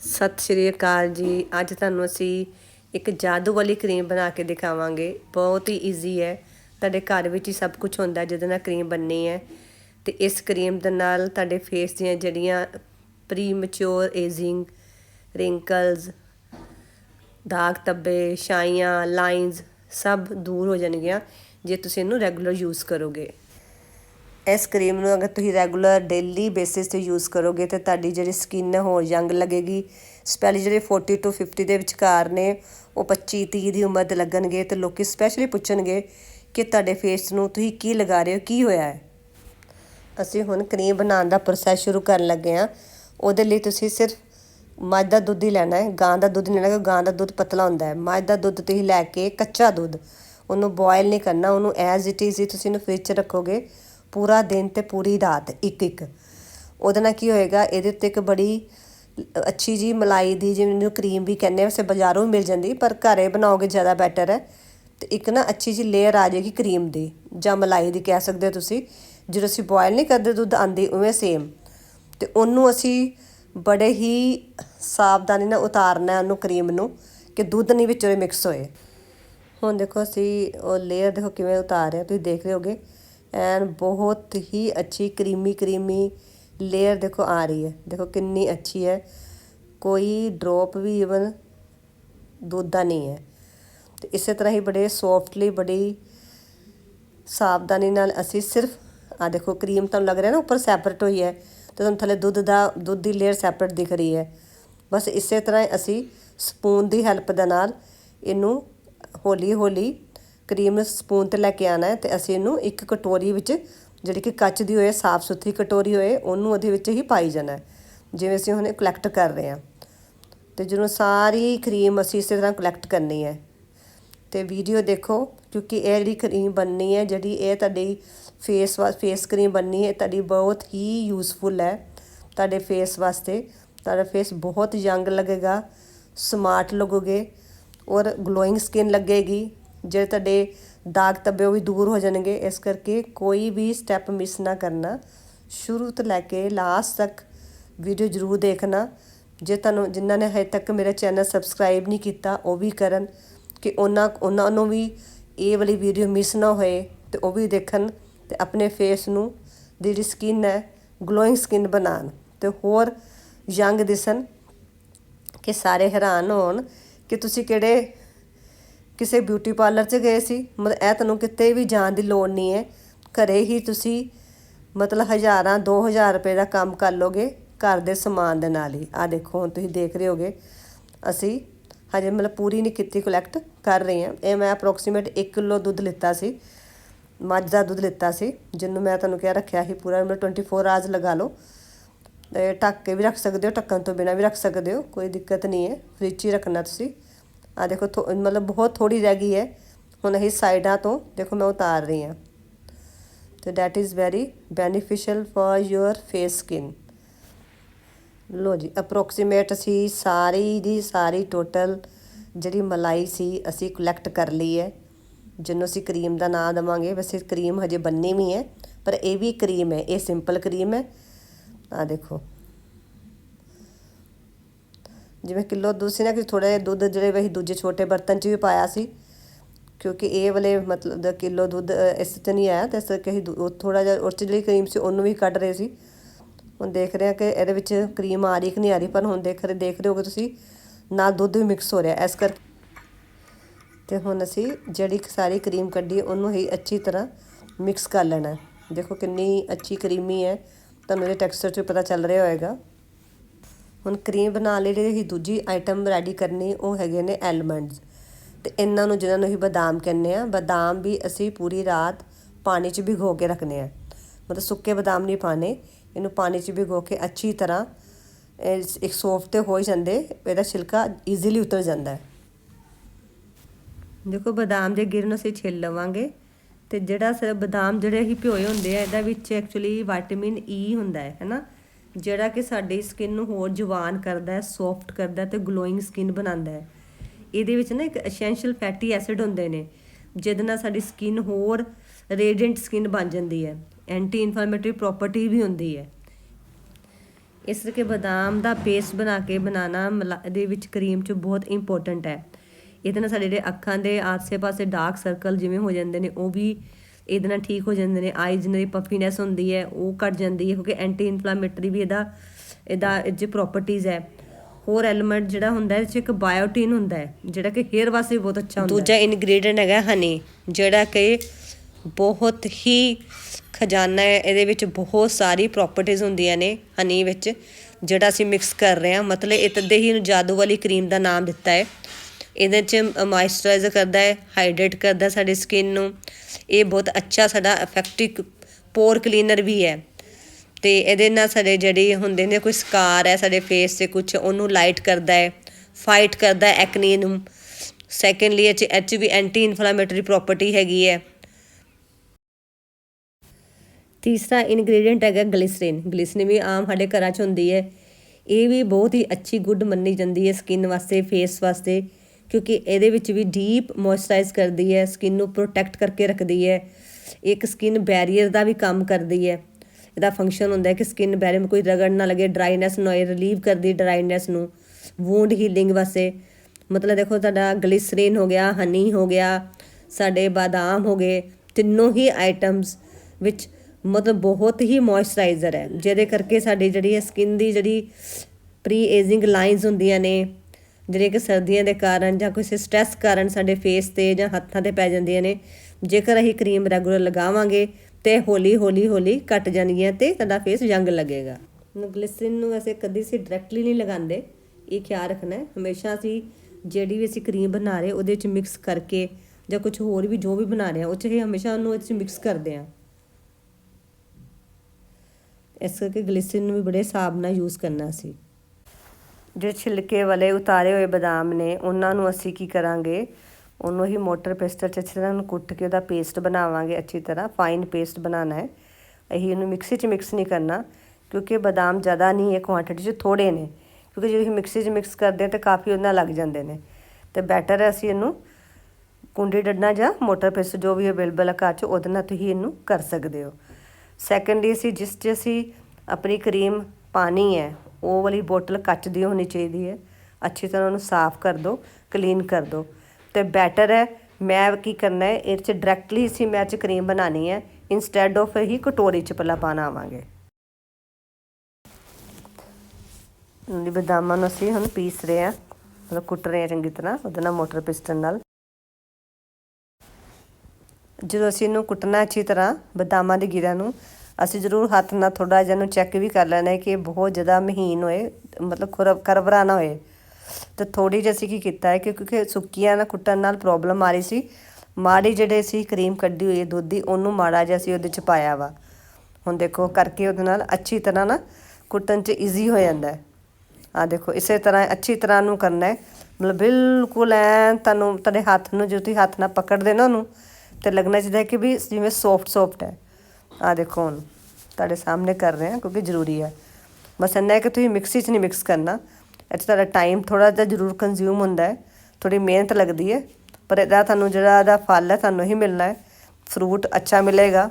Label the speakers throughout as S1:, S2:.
S1: ਸਤਿ ਸ਼੍ਰੀ ਅਕਾਲ ਜੀ। ਅੱਜ ਤੁਹਾਨੂੰ ਅਸੀਂ ਇੱਕ ਜਾਦੂ ਵਾਲੀ ਕਰੀਮ ਬਣਾ ਕੇ ਦਿਖਾਵਾਂਗੇ। ਬਹੁਤ ਹੀ ਈਜ਼ੀ ਹੈ। ਤੁਹਾਡੇ ਘਰ ਵਿੱਚ ਹੀ ਸਭ ਕੁਝ ਹੁੰਦਾ ਜਿਹਦੇ ਨਾਲ ਕਰੀਮ ਬਣਨੀ ਹੈ। ਤੇ ਇਸ ਕਰੀਮ ਦੇ ਨਾਲ ਤੁਹਾਡੇ ਫੇਸ ਦੀਆਂ ਜਿਹੜੀਆਂ ਪ੍ਰੀਮੈਚੁਰ ਏਜਿੰਗ ਰਿੰਕਲਸ ਦਾਗ ਧੱਬੇ, ਛਾਈਆਂ ਲਾਈਨਸ ਸਭ ਦੂਰ ਹੋ ਜਾਣਗੀਆਂ ਜੇ ਤੁਸੀਂ ਇਹਨੂੰ ਰੈਗੂਲਰ ਯੂਜ਼ ਕਰੋਗੇ। ਇਸ ਕਰੀਮ ਨੂੰ ਅਗਰ ਤੁਸੀਂ ਰੈਗੂਲਰ ਡੇਲੀ ਬੇਸਿਸ ਤੇ ਯੂਜ਼ ਕਰੋਗੇ ਤੇ ਤੁਹਾਡੀ ਜਿਹੜੀ ਸਕਿਨ ਹੈ ਹੋਰ ਯੰਗ ਲੱਗੇਗੀ। ਸਪੈਸ਼ਲੀ ਜਿਹੜੇ 40 ਤੋਂ 50 ਦੇ ਵਿਚਕਾਰ ਨੇ, ਉਹ 25 30 ਦੀ ਉਮਰ ਦੇ ਲੱਗਣਗੇ ਤੇ ਲੋਕੀ ਸਪੈਸ਼ਲੀ ਪੁੱਛਣਗੇ ਕਿ ਤੁਹਾਡੇ ਫੇਸ ਨੂੰ ਤੁਸੀਂ ਕੀ ਲਗਾ ਰਹੇ ਹੋ, ਕੀ ਹੋਇਆ ਹੈ। ਅਸੀਂ ਹੁਣ ਕਰੀਮ ਬਣਾਉਣ ਦਾ ਪ੍ਰੋਸੈਸ ਸ਼ੁਰੂ ਕਰਨ ਲੱਗੇ ਹਾਂ। ਉਹਦੇ ਲਈ ਤੁਸੀਂ ਸਿਰਫ ਮੱਝ ਦਾ ਦੁੱਧ ਹੀ ਲੈਣਾ ਹੈ। ਗਾਂ ਦਾ ਦੁੱਧ ਨਹੀਂ ਲੈਣਾ, ਕਿਉਂਕਿ ਗਾਂ ਦਾ ਦੁੱਧ ਪਤਲਾ ਹੁੰਦਾ ਹੈ। ਮੱਝ ਦਾ ਦੁੱਧ ਤੁਸੀਂ ਲੈ ਕੇ ਕੱਚਾ ਦੁੱਧ, ਉਹਨੂੰ ਬੋਇਲ ਨਹੀਂ ਕਰਨਾ, ਉਹਨੂੰ ਐਜ਼ ਇਟ ਇਜ਼ ਹੀ ਤੁਸੀਂ ਉਹਨੂੰ ਫ੍ਰਿਜ 'ਚ ਰੱਖੋਗੇ। ਪੂਰਾ ਦਿਨ ਤੇ ਪੂਰੀ ਰਾਤ, ਇੱਕ ਇੱਕ। ਉਹਦੇ ਨਾਲ ਕੀ ਹੋਏਗਾ, ਇਹਦੇ ਉੱਤੇ ਇੱਕ ਬੜੀ ਅੱਛੀ ਜੀ ਮਲਾਈ ਦੀ ਜਿਵੇਂ ਨੂੰ ਕਰੀਮ ਵੀ ਕਹਿੰਦੇ ਆ, ਵੈਸੇ ਬਾਜ਼ਾਰੋਂ ਵੀ ਮਿਲ ਜਾਂਦੀ, ਪਰ ਘਰੇ ਬਣਾਓਗੇ ਜ਼ਿਆਦਾ ਬੈਟਰ ਹੈ। ਤੇ ਇੱਕ ਨਾ ਅੱਛੀ ਜੀ ਲੇਅਰ ਆ ਜਾਏਗੀ ਕਰੀਮ ਦੀ, ਜਾਂ ਮਲਾਈ ਦੀ ਕਹਿ ਸਕਦੇ ਹੋ ਤੁਸੀਂ। ਜਦੋਂ ਅਸੀਂ ਬੋਇਲ ਨਹੀਂ ਕਰਦੇ, ਦੁੱਧ ਆਂਦੀ ਉਵੇਂ ਸੇਮ ਤੇ ਉਹਨੂੰ ਅਸੀਂ ਬੜੇ ਹੀ ਸਾਵਧਾਨੀ ਨਾਲ ਉਤਾਰਨਾ ਉਹਨੂੰ ਕਰੀਮ ਨੂੰ, ਕਿ ਦੁੱਧ ਨਹੀਂ ਵਿੱਚ ਉਹਦੇ ਮਿਕਸ ਹੋਏ। ਹੁਣ ਦੇਖੋ ਅਸੀਂ ਉਹ ਲੇਅਰ ਦੇਖੋ ਕਿਵੇਂ ਉਤਾਰ ਰਹੇ ਹਾਂ ਤੁਸੀਂ ਦੇਖ ਰਹੇ ਹੋਗੇ। ਐਨ ਬਹੁਤ ਹੀ ਅੱਛੀ ਕਰੀਮੀ ਕਰੀਮੀ ਲੇਅਰ ਦੇਖੋ ਆ ਰਹੀ ਹੈ। ਦੇਖੋ ਕਿੰਨੀ ਅੱਛੀ ਹੈ। ਕੋਈ ਡ੍ਰੌਪ ਵੀ ਇਵਨ ਦੁੱਧ ਦਾ ਨਹੀਂ ਹੈ। ਤੇ ਇਸੇ ਤਰ੍ਹਾਂ ਹੀ ਬੜੇ ਸੌਫਟਲੀ ਬੜੀ ਸਾਵਧਾਨੀ ਨਾਲ ਅਸੀਂ ਸਿਰਫ ਆ ਦੇਖੋ ਕਰੀਮ ਤੁਹਾਨੂੰ ਲੱਗ ਰਿਹਾ ਨਾ ਉੱਪਰ ਸੈਪਰੇਟ ਹੋਈ ਹੈ ਤੇ ਤੁਹਾਨੂੰ ਥੱਲੇ ਦੁੱਧ ਦਾ, ਦੁੱਧ ਦੀ ਲੇਅਰ ਸੈਪਰੇਟ ਦਿਖ ਰਹੀ ਹੈ। ਬਸ ਇਸੇ ਤਰ੍ਹਾਂ ਹੀ ਅਸੀਂ ਸਪੂਨ ਦੀ ਹੈਲਪ ਦੇ ਨਾਲ ਇਹਨੂੰ ਹੌਲੀ ਹੌਲੀ ਕਰੀਮ ਸਪੂਨ ਤੇ ਲੈ ਕੇ ਆਣਾ ਹੈ ਤੇ ਅਸੀਂ ਇਹਨੂੰ ਇੱਕ ਕਟੋਰੀ ਵਿੱਚ ਜਿਹੜੀ ਕਿ ਕੱਚ ਦੀ ਹੋਏ, ਸਾਫ਼ ਸੁਥਰੀ ਕਟੋਰੀ ਹੋਏ, ਉਹਨੂੰ ਉਹਦੇ ਵਿੱਚ ਹੀ ਪਾਈ ਜਾਣਾ ਜਿਵੇਂ ਅਸੀਂ ਹੁਣ ਕਲੈਕਟ ਕਰ ਰਹੇ ਹਾਂ। ਤੇ ਜਦੋਂ ਸਾਰੀ ਕਰੀਮ ਅਸੀਂ ਇਸੇ ਤਰ੍ਹਾਂ ਕਲੈਕਟ ਕਰਨੀ ਹੈ। ਤੇ ਵੀਡੀਓ ਦੇਖੋ, ਕਿਉਂਕਿ ਇਹ ਜਿਹੜੀ ਕਰੀਮ ਬਣਨੀ ਹੈ, ਜਿਹੜੀ ਇਹ ਤੁਹਾਡੀ ਫੇਸ ਵਾ ਫੇਸ ਕਰੀਮ ਬਣਨੀ ਹੈ ਤੁਹਾਡੀ ਬਹੁਤ ਹੀ ਯੂਸਫੁਲ ਹੈ। ਤੁਹਾਡੇ ਫੇਸ ਵਾਸਤੇ ਤੁਹਾਡਾ ਫੇਸ ਬਹੁਤ ਯੰਗ ਲੱਗੇਗਾ ਸਮਾਰਟ ਲੱਗੋਗੇ ਔਰ ਗਲੋਇੰਗ ਸਕਿਨ ਲੱਗੇਗੀ। ਜਿਹੜੇ ਤੁਹਾਡੇ ਦਾਗ ਧੱਬੇ ਉਹ ਵੀ ਦੂਰ ਹੋ ਜਾਣਗੇ, ਇਸ ਕਰਕੇ ਕੋਈ ਵੀ ਸਟੈਪ ਮਿਸ ਨਾ ਕਰਨਾ। ਸ਼ੁਰੂ ਤੋਂ ਲੈ ਕੇ ਲਾਸਟ ਤੱਕ ਵੀਡੀਓ ਜ਼ਰੂਰ ਦੇਖਣਾ। ਜੇ ਤੁਹਾਨੂੰ, ਜਿਨ੍ਹਾਂ ਨੇ ਹਜੇ ਤੱਕ ਮੇਰਾ ਚੈਨਲ ਸਬਸਕ੍ਰਾਈਬ ਨਹੀਂ ਕੀਤਾ, ਉਹ ਵੀ ਕਰਨ ਕਿ ਉਹਨਾਂ ਉਹਨਾਂ ਨੂੰ ਵੀ ਇਹ ਵਾਲੀ ਵੀਡੀਓ ਮਿਸ ਨਾ ਹੋਏ ਤੇ ਉਹ ਵੀ ਦੇਖਣ ਤੇ ਆਪਣੇ ਫੇਸ ਨੂੰ ਜਿਹੜੀ ਸਕਿਨ ਹੈ ਗਲੋਇੰਗ ਸਕਿਨ ਬਣਾਉਣ। ਤੇ ਹੋਰ ਯੰਗ ਦਿਸਣ ਕਿ ਸਾਰੇ ਹੈਰਾਨ ਹੋਣ ਕਿ ਤੁਸੀਂ ਕਿਹੜੇ ਕਿਸੇ ਬਿਊਟੀ ਪਾਰਲਰ 'ਚ ਗਏ ਸੀ। ਮਤਲਬ ਇਹ ਤੁਹਾਨੂੰ ਕਿਤੇ ਵੀ ਜਾਣ ਦੀ ਲੋੜ ਨਹੀਂ ਹੈ। ਘਰੇ ਹੀ ਤੁਸੀਂ ਮਤਲਬ ਹਜ਼ਾਰਾਂ 2000 ਰੁਪਏ ਦਾ ਕੰਮ ਕਰ ਲੋਗੇ ਘਰ ਦੇ ਸਮਾਨ ਦੇ ਨਾਲ ਹੀ। ਆ ਦੇਖੋ, ਹੁਣ ਤੁਸੀਂ ਦੇਖ ਰਹੇ ਹੋਗੇ। ਅਸੀਂ ਹਜੇ ਮਤਲਬ ਪੂਰੀ ਨਹੀਂ ਕੀਤੀ ਕਲੈਕਟ ਕਰ ਰਹੇ ਹਾਂ। ਇਹ ਮੈਂ ਅਪਰੋਕਸੀਮੇਟ 1 ਕਿਲੋ ਦੁੱਧ ਲਿੱਤਾ ਸੀ। ਮੱਝ ਦਾ ਦੁੱਧ ਲਿੱਤਾ ਸੀ, ਜਿਹਨੂੰ ਮੈਂ ਤੁਹਾਨੂੰ ਕਿਹਾ ਰੱਖਿਆ ਸੀ ਪੂਰਾ। ਮਤਲਬ 24 ਆਵਰਸ ਲਗਾ ਲਓ। ਤੇ ਢੱਕ ਕੇ ਵੀ ਰੱਖ ਸਕਦੇ ਹੋ, ਢੱਕਣ ਤੋਂ ਬਿਨਾ ਵੀ ਰੱਖ ਸਕਦੇ ਹੋ। ਕੋਈ ਦਿੱਕਤ ਨਹੀਂ ਹੈ। ਫ੍ਰਿਜ ਹੀ ਰੱਖਣਾ ਤੁਸੀਂ। ਆ ਦੇਖੋ ਮਤਲਬ ਬਹੁਤ ਥੋੜੀ ਰਹਿ ਗਈ ਹੈ। ਹੁਣ ਅਸੀਂ ਸਾਈਡਾਂ ਤੋਂ ਦੇਖੋ ਮੈਂ ਉਤਾਰ ਰਹੀ ਹਾਂ। ਤੇ that is very beneficial for your face skin ਲੋ ਜੀ ਅਪਰੋਕਸੀਮੇਟ ਅਸੀਂ ਸਾਰੀ ਦੀ ਸਾਰੀ ਟੋਟਲ ਜਿਹੜੀ ਮਲਾਈ ਸੀ ਅਸੀਂ ਕਲੈਕਟ ਕਰ ਲਈ ਹੈ। ਜਿਹਨੂੰ ਅਸੀਂ ਕਰੀਮ ਦਾ ਨਾਮ ਦਵਾਂਗੇ। ਵੈਸੇ ਕਰੀਮ ਹਜੇ ਬੰਨੀ ਵੀ ਹੈ, ਪਰ ਇਹ ਵੀ ਕਰੀਮ ਹੈ, ਇਹ ਸਿੰਪਲ ਕਰੀਮ ਹੈ। ਆ ਦੇਖੋ। ਜਿਵੇਂ ਕਿਲੋ ਦੁੱਧ ਸੀ ਨਾ ਕਿ ਥੋੜਾ ਜਿਹਾ ਦੁੱਧ ਜਿਹੜੇ ਵਹੀ ਦੂਜੇ ਛੋਟੇ ਬਰਤਨ 'ਚ ਵੀ ਪਾਇਆ ਸੀ, ਕਿਉਂਕਿ ਇਹ ਵਾਲੇ ਮਤਲਬ ਦਾ ਕਿਲੋ ਦੁੱਧ ਇਸ 'ਤੇ ਨਹੀਂ ਆਇਆ, ਤੇ ਇਸ ਕਰਕੇ ਉਹ ਥੋੜਾ ਜਿਹਾ ਉਸ 'ਚ ਜਿਹੜੀ ਕਰੀਮ ਸੀ ਉਹਨੂੰ ਵੀ ਕੱਢ ਰਹੇ ਸੀ। ਹੁਣ ਦੇਖ ਰਹੇ ਆ ਕਿ ਇਹਦੇ ਵਿੱਚ ਕਰੀਮ ਆ ਰਹੀ ਕਿ ਨਹੀਂ ਆ ਰਹੀ, ਪਰ ਹੁਣ ਦੇਖ ਰਹੇ ਦੇਖ ਰਹੇ ਹੋਗੇ ਤੁਸੀਂ, ਨਾਲ ਦੁੱਧ ਵੀ ਮਿਕਸ ਹੋ ਰਿਹਾ, ਇਸ ਕਰਕੇ ਤੇ ਹੁਣ ਅਸੀਂ ਜਿਹੜੀ ਸਾਰੀ ਕਰੀਮ ਕੱਢੀ, ਉਹਨੂੰ ਹੀ ਅੱਛੀ ਤਰ੍ਹਾਂ ਮਿਕਸ ਕਰ ਲੈਣਾ ਦੇਖੋ ਕਿੰਨੀ ਅੱਛੀ ਕਰੀਮੀ ਹੈ, ਤੁਹਾਨੂੰ ਇਹਦੇ ਟੈਕਸਚਰ 'ਚ ਪਤਾ ਚੱਲ ਰਿਹਾ ਹੋਏਗਾ। ਹੁਣ ਕਰੀਮ ਬਣਾ ਲਈ ਜਿਹੜੀ ਦੂਜੀ ਆਈਟਮ ਰੈਡੀ ਕਰਨੀ, ਉਹ ਹੈਗੇ ਨੇ ਐਲਮੰਡਸ ਤੇ ਇਹਨਾਂ ਨੂੰ ਜਿਹਨਾਂ ਨੂੰ ਅਸੀਂ ਬਦਾਮ ਕਹਿੰਦੇ ਆ ਬਦਾਮ ਵੀ ਅਸੀਂ ਪੂਰੀ ਰਾਤ ਪਾਣੀ 'ਚ ਭਿਗੋ ਕੇ ਰੱਖਨੇ ਆ ਮਤਲਬ ਸੁੱਕੇ ਬਦਾਮ ਨਹੀਂ ਪਾਣੇ ਇਹਨੂੰ ਪਾਣੀ 'ਚ ਭਿਗੋ ਕੇ ਅੱਛੀ ਤਰ੍ਹਾਂ ਇੱਕ ਸੌਫਟ ਤੇ ਹੋ ਜਾਂਦੇ, ਇਹਦਾ ਛਿਲਕਾ ਈਜ਼ੀਲੀ ਉਤਰ ਜਾਂਦਾ ਹੈ। ਦੇਖੋ, ਬਦਾਮ ਦੇ ਗਿਰ ਨੂੰ ਅਸੀਂ ਛਿੱਲ ਲਵਾਂਗੇ, ਤੇ ਜਿਹੜਾ ਸ, ਬਦਾਮ ਜਿਹੜੇ ਅਸੀਂ ਭਿਓਏ ਹੁੰਦੇ ਆ, ਇਹਦਾ ਵਿੱਚ ਐਕਚੁਅਲੀ ਵਿਟਾਮਿਨ ਈ ਹੁੰਦਾ ਹੈ ਹੈਨਾ ਜਿਹੜਾ ਕਿ ਸਾਡੀ ਸਕਿਨ ਨੂੰ ਹੋਰ ਜਵਾਨ ਕਰਦਾ ਹੈ ਸੌਫਟ ਕਰਦਾ ਤੇ ਗਲੋਇੰਗ ਸਕਿਨ ਬਣਾਉਂਦਾ ਹੈ। ਇਹਦੇ ਵਿੱਚ ਨਾ ਇੱਕ ਐਸੈਂਸ਼ੀਅਲ ਫੈਟੀ ਐਸਿਡ ਹੁੰਦੇ ਨੇ, ਜਿਹਦੇ ਨਾਲ ਸਾਡੀ ਸਕਿਨ ਹੋਰ ਰੇਡੀਐਂਟ ਸਕਿਨ ਬਣ ਜਾਂਦੀ ਹੈ। ਐਂਟੀ ਇਨਫਲੇਮੇਟਰੀ ਪ੍ਰੋਪਰਟੀ ਵੀ ਹੁੰਦੀ ਹੈ। ਇਸ ਕਰਕੇ ਬਦਾਮ ਦਾ ਪੇਸਟ ਬਣਾ ਕੇ ਬਣਾਉਣਾ ਮਲਾ ਦੇ ਵਿੱਚ ਕਰੀਮ 'ਚ ਬਹੁਤ ਇੰਪੋਰਟੈਂਟ ਹੈ। ਇਹਦੇ ਨਾਲ ਸਾਡੇ ਜਿਹੜੇ ਅੱਖਾਂ ਦੇ ਆਸੇ-ਪਾਸੇ ਡਾਰਕ ਸਰਕਲ ਜਿਵੇਂ ਹੋ ਜਾਂਦੇ ਨੇ, ਉਹ ਵੀ ਇਹਦੇ ਨਾਲ ਠੀਕ ਹੋ ਜਾਂਦੇ ਨੇ ਆਈਜ਼ ਦੀ ਪਫੀਨੈਸ ਹੁੰਦੀ ਹੈ, ਉਹ ਘਟ ਜਾਂਦੀ ਹੈ, ਕਿਉਂਕਿ ਐਂਟੀ ਇਨਫਲਾਮੇਟਰੀ ਵੀ ਇਹਦਾ ਇਹਦਾ ਇਹ 'ਚ ਪ੍ਰੋਪਰਟੀਜ਼ ਹੈ। ਹੋਰ ਐਲੀਮੈਂਟ ਜਿਹੜਾ ਹੁੰਦਾ ਹੈ ਇਹ 'ਚ ਇੱਕ ਬਾਇਓਟਿਨ ਹੁੰਦਾ ਹੈ, ਜਿਹੜਾ ਕਿ ਹੇਅਰ ਵਾਸਤੇ ਬਹੁਤ ਅੱਛਾ ਹੁੰਦਾ ਹੈ। ਦੂਜਾ ਇਨਗਰੀਡੀਐਂਟ ਹੈਗਾ ਹਨੀ ਜਿਹੜਾ ਕਿ ਬਹੁਤ ਹੀ ਖਜ਼ਾਨਾ ਹੈ, ਇਹਦੇ ਵਿੱਚ ਬਹੁਤ ਸਾਰੀ ਪ੍ਰੋਪਰਟੀਜ਼ ਹੁੰਦੀਆਂ ਨੇ ਹਨੀ ਵਿੱਚ, ਜਿਹੜਾ ਅਸੀਂ ਮਿਕਸ ਕਰ ਰਹੇ ਹਾਂ। ਮਤਲਬ ਇਹ ਤਦੇ ਹੀ ਇਹਨੂੰ ਜਾਦੂ ਵਾਲੀ ਕਰੀਮ ਦਾ ਨਾਮ ਦਿੱਤਾ ਹੈ। ਇਹਦੇ ਚ ਮੋਇਸਚਰਾਈਜ਼ਰ ਕਰਦਾ ਹੈ ਹਾਈਡਰੇਟ ਕਰਦਾ ਸਾਡੀ ਸਕਿਨ ਨੂੰ। ਇਹ ਬਹੁਤ ਅੱਛਾ ਸਾਡਾ ਇਫੈਕਟਿਵ ਪੋਰ ਕਲੀਨਰ ਵੀ ਹੈ। ਤੇ ਇਹਦੇ ਨਾਲ ਸਾਡੇ ਜਿਹੜੇ ਹੁੰਦੇ ਨੇ, ਕੋਈ ਸਕਾਰ ਹੈ ਸਾਡੇ ਫੇਸ ਤੇ ਕੁਝ ਉਹਨੂੰ ਲਾਈਟ ਕਰਦਾ ਹੈ ਫਾਈਟ ਕਰਦਾ ਹੈ ਐਕਨੀ ਨੂੰ। ਸੈਕੰਡਲੀ ਇਹ 'ਚ ਇਹ ਵੀ ਐਂਟੀ ਇਨਫਲਾਮੇਟਰੀ ਪ੍ਰੋਪਰਟੀ ਹੈਗੀ ਹੈ। ਤੀਸਰਾ ਇਨਗਰੀਡੀਐਂਟ ਹੈਗਾ ਗਲਿਸਰੀਨ ਗਲਿਸਰੀਨ ਵੀ ਆਮ ਸਾਡੇ ਘਰਾਂ 'ਚ ਹੁੰਦੀ ਹੈ। ਇਹ ਵੀ ਬਹੁਤ ਹੀ ਅੱਛੀ ਗੁੱਡ ਮੰਨੀ ਜਾਂਦੀ ਹੈ ਸਕਿਨ ਵਾਸਤੇ ਫੇਸ ਵਾਸਤੇ। ਕਿਉਂਕਿ ਇਹਦੇ ਵਿੱਚ ਵੀ ਡੀਪ ਮੋਇਸਚਰਾਈਜ਼ ਕਰਦੀ ਹੈ ਸਕਿਨ ਨੂੰ ਪ੍ਰੋਟੈਕਟ ਕਰਕੇ ਰੱਖਦੀ ਹੈ, ਇੱਕ ਸਕਿਨ ਬੈਰੀਅਰ ਦਾ ਵੀ ਕੰਮ ਕਰਦੀ ਹੈ। ਇਹਦਾ ਫੰਕਸ਼ਨ ਹੁੰਦਾ ਹੈ ਕਿ ਸਕਿਨ ਬੈਰੀਅਰ ਨੂੰ ਕੋਈ ਰਗੜ ਨਾ ਲੱਗੇ ਡਰਾਈਨੈਸ ਨਾ ਹੋਏ ਰਿਲੀਵ ਕਰਦੀ ਡਰਾਈਨੈਸ ਨੂੰ। ਵੂੰਡ ਹੀਲਿੰਗ ਵਾਸਤੇ, ਮਤਲਬ ਦੇਖੋ ਤੁਹਾਡਾ ਗਲਿਸਰੀਨ ਹੋ ਗਿਆ ਹਨੀ ਹੋ ਗਿਆ, ਸਾਡੇ ਬਾਦਾਮ ਹੋ ਗਏ, ਤਿੰਨੋਂ ਹੀ ਆਈਟਮਸ ਵਿੱਚ ਮਤਲਬ ਬਹੁਤ ਹੀ ਮੋਇਸਚਰਾਈਜ਼ਰ ਹੈ। ਜਿਹਦੇ ਕਰਕੇ ਸਾਡੀ ਜਿਹੜੀ ਹੈ ਸਕਿਨ ਦੀ ਜਿਹੜੀ ਪ੍ਰੀ ਏਜਿੰਗ ਲਾਈਨਸ ਹੁੰਦੀਆਂ ਨੇ ਜਿਹੜੇ ਕਿ ਸਰਦੀਆਂ ਦੇ ਕਾਰਨ ਜਾਂ ਕਿਸੇ ਸਟ੍ਰੈਸ ਕਾਰਨ ਸਾਡੇ ਫੇਸ ਤੇ ਜਾਂ ਹੱਥਾਂ ਤੇ ਪੈ ਜਾਂਦੀਆਂ ਨੇ, ਜੇਕਰ ਅਸੀਂ ਕਰੀਮ ਰੈਗੂਲਰ ਲਗਾਵਾਂਗੇ ਤੇ ਹੌਲੀ ਹੌਲੀ ਹੌਲੀ ਘਟ ਜਾਣਗੀਆਂ ਤੇ ਤੁਹਾਡਾ ਫੇਸ ਯੰਗ ਲੱਗੇਗਾ। ਗਲਿਸਰੀਨ ਨੂੰ ਵੈਸੇ ਕਦੀ ਅਸੀਂ ਡਾਇਰੈਕਟਲੀ ਨਹੀਂ ਲਗਾਉਂਦੇ, ਇਹ ਖਿਆਲ ਰੱਖਣਾ ਹੈ। ਹਮੇਸ਼ਾ ਅਸੀਂ ਜਿਹੜੀ ਵੀ ਅਸੀਂ ਕਰੀਮ ਬਣਾ ਰਹੇ ਉਹਦੇ ਵਿੱਚ ਮਿਕਸ ਕਰਕੇ ਜਾਂ ਕੁਝ ਹੋਰ ਵੀ ਜੋ ਵੀ ਬਣਾ ਰਹੇ ਆ ਉਹ 'ਚ ਇਹ ਹਮੇਸ਼ਾ ਉਹਨੂੰ ਇਹ 'ਚ ਮਿਕਸ ਕਰਦੇ ਆ ਇਸ ਕਰਕੇ ਗਲਿਸਰੀਨ ਨੂੰ ਵੀ ਬੜੇ ਹਿਸਾਬ ਨਾਲ ਯੂਜ਼ ਕਰਨਾ ਸੀ ਜਿਹੜੇ ਛਿਲਕੇ ਵਾਲੇ ਉਤਾਰੇ ਹੋਏ ਬਦਾਮ ਨੇ, ਉਹਨਾਂ ਨੂੰ ਅਸੀਂ ਕੀ ਕਰਾਂਗੇ? ਉਹਨੂੰ ਹੀ ਮੋਟਰ ਪੇਸਟਰ 'ਚ ਅੱਛੀ ਤਰ੍ਹਾਂ ਨੂੰ ਕੁੱਟ ਕੇ ਉਹਦਾ ਪੇਸਟ ਬਣਾਵਾਂਗੇ, ਅੱਛੀ ਤਰ੍ਹਾਂ ਫਾਈਨ ਪੇਸਟ ਬਣਾਉਣਾ ਹੈ। ਅਸੀਂ ਇਹਨੂੰ ਮਿਕਸੀ 'ਚ ਮਿਕਸ ਨਹੀਂ ਕਰਨਾ, ਕਿਉਂਕਿ ਬਦਾਮ ਜ਼ਿਆਦਾ ਨਹੀਂ ਹੈ ਕੁਆਂਟੀਟੀ 'ਚ ਥੋੜੇ ਨੇ। ਕਿਉਂਕਿ ਜੇ ਅਸੀਂ ਮਿਕਸੀ 'ਚ ਮਿਕਸ ਕਰਦੇ ਹਾਂ ਤਾਂ ਕਾਫੀ ਉਹਨਾਂ ਲੱਗ ਜਾਂਦੇ ਨੇ। ਤੇ ਬੈਟਰ ਹੈ ਅਸੀਂ ਇਹਨੂੰ ਕੁੰਡੀ ਡੱਡਣਾ ਜਾਂ ਮੋਟਰ ਪੇਸਟ ਜੋ ਵੀ ਅਵੇਲੇਬਲ ਹੈ ਘਰ 'ਚ, ਉਹਦੇ ਨਾਲ ਤੁਸੀਂ ਇਹਨੂੰ ਕਰ ਸਕਦੇ ਹੋ। ਸੈਕੰਡਲੀ ਅਸੀਂ ਜਿਸ 'ਚ ਅਸੀਂ ਆਪਣੀ ਕਰੀਮ ਪਾਣੀ ਹੈ ਉਹ ਵਾਲੀ ਬੋਤਲ ਕੱਚ ਦੀ ਹੋਣੀ ਚਾਹੀਦੀ ਹੈ। ਅੱਛੀ ਤਰ੍ਹਾਂ ਉਹਨੂੰ ਸਾਫ਼ ਕਰ ਦਿਓ ਕਲੀਨ ਕਰ ਦਿਓ ਤੇ ਬੈਟਰ ਹੈ, ਮੈਂ ਕੀ ਕਰਨਾ ਹੈ ਇਹ 'ਚ ਡਾਇਰੈਕਟਲੀ ਅਸੀਂ ਮੈਂ 'ਚ ਕਰੀਮ ਬਣਾਣੀ ਹੈ ਇਨਸਟੈਡ ਆਫ ਹੀ ਕਟੋਰੀ 'ਚ ਪਹਿਲਾਂ ਪਾਣਾ ਆਵਾਂਗੇ। ਉਹਦੀ ਬਦਾਮਾਂ ਨੂੰ ਅਸੀਂ ਹੁਣ ਪੀਸ ਰਹੇ ਹਾਂ, ਮਤਲਬ ਕੁੱਟ ਰਹੇ ਹਾਂ ਚੰਗੀ ਤਰ੍ਹਾਂ, ਉਹਦੇ ਨਾਲ ਮੋਟਰ ਪਿਸਟਨ ਨਾਲ। ਜਦੋਂ ਅਸੀਂ ਇਹਨੂੰ ਕੁੱਟਣਾ ਅੱਛੀ ਤਰ੍ਹਾਂ, ਬਦਾਮਾਂ ਦੀ ਗਿਰਾਂ ਨੂੰ ਅਸੀਂ ਜ਼ਰੂਰ ਹੱਥ ਨਾਲ ਥੋੜਾ ਜਿਹਾ ਨੂੰ ਚੈੱਕ ਵੀ ਕਰ ਲੈਣਾ ਕਿ ਬਹੁਤ ਜ਼ਿਆਦਾ ਮਹੀਨ ਹੋਏ, ਮਤਲਬ ਖੁਰਬ ਕਰਵਰਾ ਨਾ ਹੋਏ। ਤੇ ਥੋੜੀ ਜਿਹੀ ਅਸੀਂ ਕੀ ਕੀਤਾ ਹੈ ਕਿ ਕਿਉਂਕਿ ਸੁੱਕੀਆਂ ਨਾ ਕੁੱਟਣ ਨਾਲ ਪ੍ਰੋਬਲਮ ਆ ਰਹੀ ਸੀ, ਮਾੜੀ ਜਿਹੜੇ ਸੀ ਕਰੀਮ ਕੱਢੀ ਹੋਈ ਹੈ ਦੁੱਧ ਦੀ, ਉਹਨੂੰ ਮਾੜਾ ਜਿਹਾ ਅਸੀਂ ਉਹਦੇ ਚ ਪਾਇਆ ਵਾ। ਹੁਣ ਦੇਖੋ ਕਰਕੇ ਉਹਦੇ ਨਾਲ ਅੱਛੀ ਤਰ੍ਹਾਂ ਨਾ ਕੁੱਟਣ ਚ ਈਜ਼ੀ ਹੋ ਜਾਂਦਾ ਹੈ। ਆ ਦੇਖੋ, ਇਸੇ ਤਰ੍ਹਾਂ ਅੱਛੀ ਤਰ੍ਹਾਂ ਨੂੰ ਕਰਨਾ ਹੈ। ਮਤਲਬ ਬਿਲਕੁਲ ਐ ਤੁਹਾਨੂੰ, ਤੁਹਾਡੇ ਹੱਥ ਨੂੰ, ਜੇ ਤੁਸੀਂ ਹੱਥ ਨਾਲ ਪਕੜਦੇ ਨਾ ਉਹਨੂੰ, ਤੇ ਲੱਗਣਾ ਚਾਹੀਦਾ ਕਿ ਵੀ ਜਿਵੇਂ ਸੌਫਟ ਸੌਫਟ ਹੈ। ਆ ਦੇਖੋ ਹੁਣ, ਤੁਹਾਡੇ ਸਾਹਮਣੇ ਕਰ ਰਹੇ ਹਾਂ ਕਿਉਂਕਿ ਜ਼ਰੂਰੀ ਹੈ। ਬਸ ਇੰਨਾ ਹੈ ਕਿ ਤੁਸੀਂ ਮਿਕਸੀ 'ਚ ਨਹੀਂ ਮਿਕਸ ਕਰਨਾ। ਇਹ 'ਚ ਤੁਹਾਡਾ ਟਾਈਮ ਥੋੜਾ ਜਿਹਾ ਜ਼ਰੂਰ ਕੰਜ਼ਿਊਮ ਹੁੰਦਾ ਹੈ। ਥੋੜੀ ਮਿਹਨਤ ਲੱਗਦੀ ਹੈ। ਪਰ ਇਹਦਾ ਤੁਹਾਨੂੰ ਜਿਹੜਾ ਇਹਦਾ ਫਲ ਹੈ, ਤੁਹਾਨੂੰ ਹੀ ਮਿਲਣਾ ਹੈ। ਫਰੂਟ ਅੱਛਾ ਮਿਲੇਗਾ।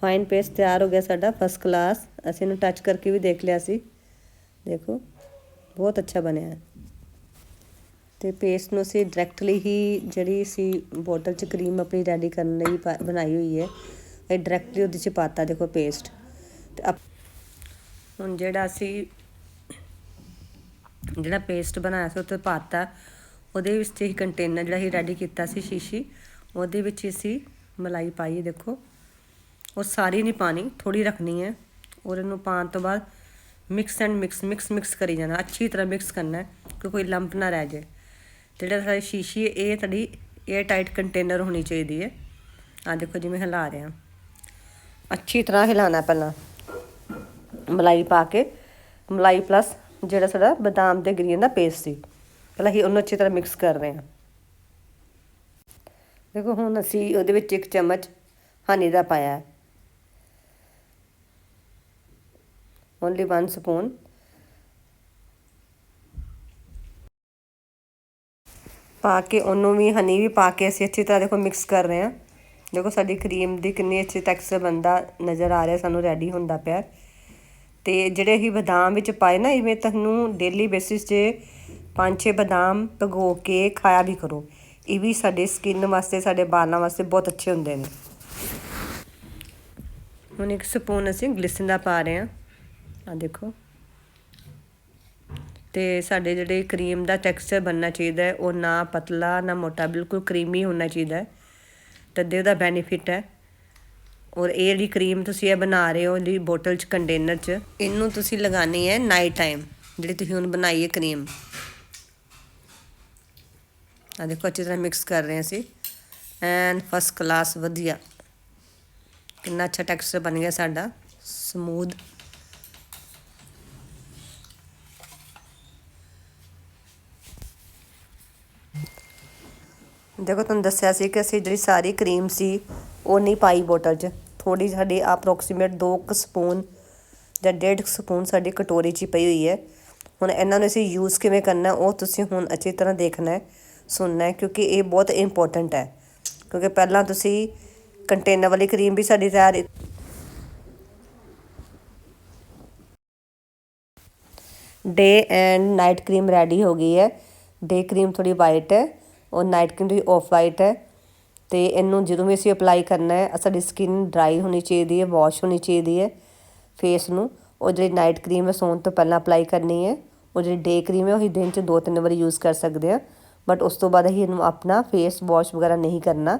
S1: ਫਾਈਨ ਪੇਸਟ ਤਿਆਰ ਹੋ ਗਿਆ ਸਾਡਾ ਫਸਟ ਕਲਾਸ ਅਸੀਂ ਇਹਨੂੰ ਟੱਚ ਕਰਕੇ ਵੀ ਦੇਖ ਲਿਆ ਸੀ। ਦੇਖੋ, ਬਹੁਤ ਅੱਛਾ ਬਣਿਆ ਹੈ। ਤੇ ਪੇਸਟ ਨੂੰ ਅਸੀਂ ਡਾਇਰੈਕਟਲੀ ਹੀ ਜਿਹੜੀ ਸੀ ਬੋਟਲ 'ਚ ਕਰੀਮ ਆਪਣੀ ਰੈਡੀ ਕਰਨ ਲਈ ਪਾ- ਬਣਾਈ ਹੋਈ ਹੈ। ਇਹ ਡਾਇਰੈਕਟਲੀ ਉਹਦੇ 'ਚ ਪਾਤਾ, ਦੇਖੋ ਪੇਸਟ ਤੇ ਅਪ- ਹੁਣ ਜਿਹੜਾ ਅਸੀਂ, ਜਿਹੜਾ ਪੇਸਟ ਬਣਾਇਆ ਸੀ ਉਹ ਤੇ ਪਾਤਾ। ਉਹਦੇ ਵਿੱਚ ਹੀ ਕੰਟੇਨਰ ਜਿਹੜਾ ਹੀ ਰੈਡੀ ਕੀਤਾ ਸੀ ਸ਼ੀਸ਼ੀ, ਉਹਦੇ ਵਿੱਚ ਅਸੀਂ ਮਲਾਈ ਪਾਈ ਦੇਖੋ। ਉਹ ਸਾਰੀ ਨਹੀਂ ਪਾਣੀ ਥੋੜੀ ਰੱਖਣੀ ਹੈ। ਔਰ ਇਹਨੂੰ ਪਾਉਣ ਤੋਂ ਬਾਅਦ mix and mix mix mix ਕਰੀ ਜਾਣਾ। ਅੱਛੀ ਤਰ੍ਹਾਂ ਮਿਕਸ ਕਰਨਾ ਕਿ ਕੋਈ ਲੰਪ ਨਾ ਰਹਿ ਜਾਏ। ਜਿਹੜਾ ਸਾਡੀ ਸ਼ੀਸ਼ੀ ਹੈ, ਇਹ ਤੁਹਾਡੀ 에ਅਰ ਟਾਈਟ ਕੰਟੇਨਰ ਹੋਣੀ ਚਾਹੀਦੀ ਹੈ। ਆ ਦੇਖੋ ਜਿਵੇਂ ਹਿਲਾ ਰਹੇ ਹਾਂ। ਅੱਛੀ ਤਰ੍ਹਾਂ ਹਿਲਾਣਾ ਪਹਿਲਾਂ। ਮਲਾਈ ਪਾ ਕੇ, ਮਲਾਈ ਪਲੱਸ ਜਿਹੜਾ ਸਾਡਾ ਬਦਾਮ ਤੇ ਗਰੀਨ ਦਾ ਪੇਸਟ ਸੀ, ਪਹਿਲਾਂ ਹੀ ਉਹਨੂੰ ਅੱਛੀ ਤਰ੍ਹਾਂ ਮਿਕਸ ਕਰ ਰਹੇ ਹਾਂ। ਦੇਖੋ ਹੁਣ ਅਸੀਂ ਉਹਦੇ ਵਿੱਚ ਇੱਕ ਚਮਚ ਹਨੀ ਦਾ ਪਾਇਆ ਹੈ। ਓਨਲੀ 1 ਸਪੂਨ ਪਾ ਕੇ ਉਹਨੂੰ ਵੀ ਹਨੀ ਵੀ ਪਾ ਕੇ ਅਸੀਂ ਅੱਛੀ ਤਰ੍ਹਾਂ ਦੇਖੋ ਮਿਕਸ ਕਰ ਰਹੇ ਹਾਂ। ਦੇਖੋ ਸਾਡੀ ਕਰੀਮ ਦੀ ਕਿੰਨੀ ਅੱਛੀ ਟੈਕਸਚਰ ਬੰਦਾ ਨਜ਼ਰ ਆ ਰਿਹਾ, ਸਾਨੂੰ ਰੈਡੀ ਹੁੰਦਾ ਪਿਆ। ਤੇ ਜਿਹੜੇ ਅਸੀਂ ਬਦਾਮ ਵਿੱਚ ਪਾਏ ਨਾ, ਇਵੇਂ ਤੁਹਾਨੂੰ ਡੇਲੀ ਬੇਸਿਸ 'ਤੇ ਪੰਜ ਛੇ ਬਦਾਮ ਭਗੋ ਕੇ ਖਾਇਆ ਵੀ ਕਰੋ। ਇਹ ਵੀ ਸਾਡੇ ਸਕਿਨ ਵਾਸਤੇ, ਸਾਡੇ ਬਾਲਾਂ ਵਾਸਤੇ ਬਹੁਤ ਅੱਛੇ ਹੁੰਦੇ ਨੇ। ਹੁਣ ਇੱਕ ਸਪੂਨ ਅਸੀਂ ਗਲਿਸਨ ਦਾ ਪਾ ਰਹੇ ਹਾਂ। ਆ ਦੇਖੋ। ਤੇ ਸਾਡੇ ਜਿਹੜੇ ਕਰੀਮ ਦਾ ਟੈਕਸਚਰ ਬਣਨਾ ਚਾਹੀਦਾ ਹੈ, ਉਹ ਨਾ ਪਤਲਾ, ਨਾ ਮੋਟਾ, ਬਿਲਕੁਲ ਕਰੀਮੀ ਹੋਣਾ ਚਾਹੀਦਾ ਹੈ। ਤਦੇ ਉਹਦਾ ਬੈਨੀਫਿਟ ਹੈ। ਔਰ ਇਹ ਜਿਹੜੀ ਕਰੀਮ ਤੁਸੀਂ ਇਹ ਬਣਾ ਰਹੇ ਹੋ, ਜਿਹੜੀ ਬੋਟਲ 'ਚ ਕੰਟੇਨਰ 'ਚ, ਇਹਨੂੰ ਤੁਸੀਂ ਲਗਾਣੀ ਹੈ ਨਾਈਟ ਟਾਈਮ ਜਿਹੜੀ ਤੁਸੀਂ ਹੁਣ ਬਣਾਈ ਹੈ ਕਰੀਮ ਆ ਦੇਖੋ, ਅੱਛੀ ਤਰ੍ਹਾਂ ਮਿਕਸ ਕਰ ਰਹੇ ਹਾਂ ਅਸੀਂ। ਐਂਡ ਫਸਟ ਕਲਾਸ ਵਧੀਆ। ਕਿੰਨਾ ਅੱਛਾ ਟੈਕਸਚਰ ਬਣ ਗਿਆ ਸਾਡਾ। ਸਮੂਥ ਦੇਖੋ, ਤੁਹਾਨੂੰ ਦੱਸਿਆ ਸੀ ਕਿ ਅਸੀਂ ਜਿਹੜੀ ਸਾਰੀ ਕਰੀਮ ਸੀ, ਉਹ ਨਹੀਂ ਪਾਈ ਬੋਟਲ 'ਚ। ਥੋੜੀ ਸਾਡੀ ਅਪਰੋਕਸੀਮੇਟ 2 ਕੁ ਸਪੂਨ ਜਾਂ 1.5 ਸਪੂਨ ਸਾਡੀ ਕਟੋਰੀ 'ਚ ਹੀ ਪਈ ਹੋਈ ਹੈ। ਹੁਣ ਇਹਨਾਂ ਨੂੰ ਅਸੀਂ ਯੂਜ਼ ਕਿਵੇਂ ਕਰਨਾ, ਉਹ ਤੁਸੀਂ ਹੁਣ ਅੱਛੀ ਤਰ੍ਹਾਂ ਦੇਖਣਾ ਹੈ, ਸੁਣਨਾ ਹੈ, ਕਿਉਂਕਿ ਇਹ ਬਹੁਤ ਇੰਪੋਰਟੈਂਟ ਹੈ। ਕਿਉਂਕਿ ਪਹਿਲਾਂ ਤੁਸੀਂ ਕੰਟੇਨਰ ਵਾਲੀ ਕਰੀਮ ਵੀ ਸਾਡੀ ਤਿਆਰ day and night cream ready ਹੋ ਗਈ ਹੈ। ਡੇ ਕਰੀਮ ਥੋੜੀ ਵਾਈਟ ਹੈ। ਔਰ ਨਾਈਟ ਕਰੀਮ ਥੋੜੀ ਆਫ ਵਾਈਟ ਹੈ ਤੇ ਇਹਨੂੰ ਜਦੋਂ ਵੀ ਅਸੀਂ ਅਪਲਾਈ ਕਰਨਾ ਹੈ ਸਾਡੀ ਸਕਿਨ ਡਰਾਈ ਹੋਣੀ ਚਾਹੀਦੀ ਹੈ ਵਾਸ਼ ਹੋਣੀ ਚਾਹੀਦੀ ਹੈ ਫੇਸ ਨੂੰ। ਉਹ ਜਿਹੜੀ ਨਾਈਟ ਕਰੀਮ ਹੈ, ਸੌਣ ਤੋਂ ਪਹਿਲਾਂ ਅਪਲਾਈ ਕਰਨੀ ਹੈ। ਉਹ ਜਿਹੜੀ ਡੇ ਕਰੀਮ ਹੈ, ਉਹ ਦਿਨ 'ਚ ਦੋ ਤਿੰਨ ਵਾਰੀ ਯੂਜ਼ ਕਰ ਸਕਦੇ ਆ ਬਟ ਉਸ ਤੋਂ ਬਾਅਦ ਅਸੀਂ ਇਹਨੂੰ ਆਪਣਾ ਫੇਸ ਵਾਸ਼ ਵਗੈਰਾ ਨਹੀਂ ਕਰਨਾ।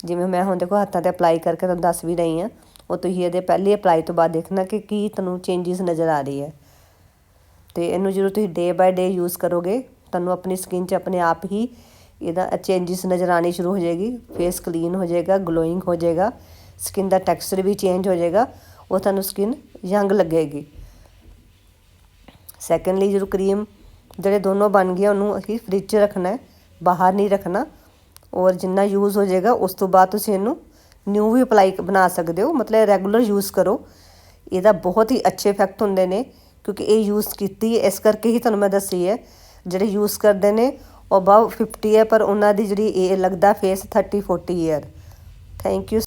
S1: ਜਿਵੇਂ ਮੈਂ ਹੁਣ ਦੇਖੋ ਹੱਥਾਂ ਤੇ ਅਪਲਾਈ ਕਰਕੇ ਤੁਹਾਨੂੰ ਦੱਸ ਵੀ ਰਹੀ ਹਾਂ, ਉਹ ਤੁਸੀਂ ਇਹਦੇ ਪਹਿਲੀ ਅਪਲਾਈ ਤੋਂ ਬਾਅਦ ਦੇਖਣਾ ਕਿ ਕੀ ਤੁਹਾਨੂੰ ਚੇਂਜਸ ਨਜ਼ਰ ਆ ਰਹੀ ਹੈ। ਤੇ ਇਹਨੂੰ ਜਦੋਂ ਤੁਸੀਂ ਡੇ ਬਾਏ ਡੇ ਯੂਜ਼ ਕਰੋਗੇ, ਤੁਹਾਨੂੰ ਆਪਣੀ ਸਕਿਨ 'ਚ ਆਪਣੇ ਆਪ ਹੀ ਇਹਦਾ ਚੇਂਜਸ ਨਜ਼ਰ ਆਣੀ ਸ਼ੁਰੂ ਹੋ ਜਾਏਗੀ ਫੇਸ ਕਲੀਨ ਹੋ ਜਾਏਗਾ ਗਲੋਇੰਗ ਹੋ ਜਾਏਗਾ ਸਕਿਨ ਦਾ ਟੈਕਸਚਰ ਵੀ ਚੇਂਜ ਹੋ ਜਾਏਗਾ, ਉਹ ਤੁਹਾਨੂੰ ਸਕਿਨ ਯੰਗ ਲੱਗੇਗੀ। ਸੈਕੰਡਲੀ ਜਦੋਂ ਕਰੀਮ ਜਿਹੜੇ ਦੋਨੋਂ ਬਣ ਗਏ, ਉਹਨੂੰ ਅਸੀਂ ਫ੍ਰਿਜ 'ਚ ਰੱਖਣਾ ਹੈ, ਬਾਹਰ ਨਹੀਂ ਰੱਖਣਾ। ਔਰ ਜਿੰਨਾ ਯੂਜ਼ ਹੋ ਜਾਏਗਾ, ਉਸ ਤੋਂ ਬਾਅਦ ਤੁਸੀਂ ਇਹਨੂੰ ਨਿਊ ਵੀ ਅਪਲਾਈ ਬਣਾ ਸਕਦੇ ਹੋ, ਮਤਲਬ ਰੈਗੂਲਰ ਯੂਜ਼ ਕਰੋ। ਇਹਦਾ ਬਹੁਤ ਹੀ ਅੱਛੇ ਇਫੈਕਟ ਹੁੰਦੇ ਨੇ, ਕਿਉਂਕਿ ਇਹ ਯੂਜ਼ ਕੀਤੀ ਇਸ ਕਰਕੇ ਹੀ ਤੁਹਾਨੂੰ ਮੈਂ ਦੱਸੀ ਹੈ। ਜਿਹੜੇ ਯੂਜ਼ ਕਰਦੇ ਨੇ ਅਬਵ 50 ਹੈ, ਪਰ ਉਹਨਾਂ ਦੀ ਜਿਹੜੀ ਏ ਲੱਗਦਾ ਫੇਸ 30 40 ਈਅਰ ਥੈਂਕ ਯੂ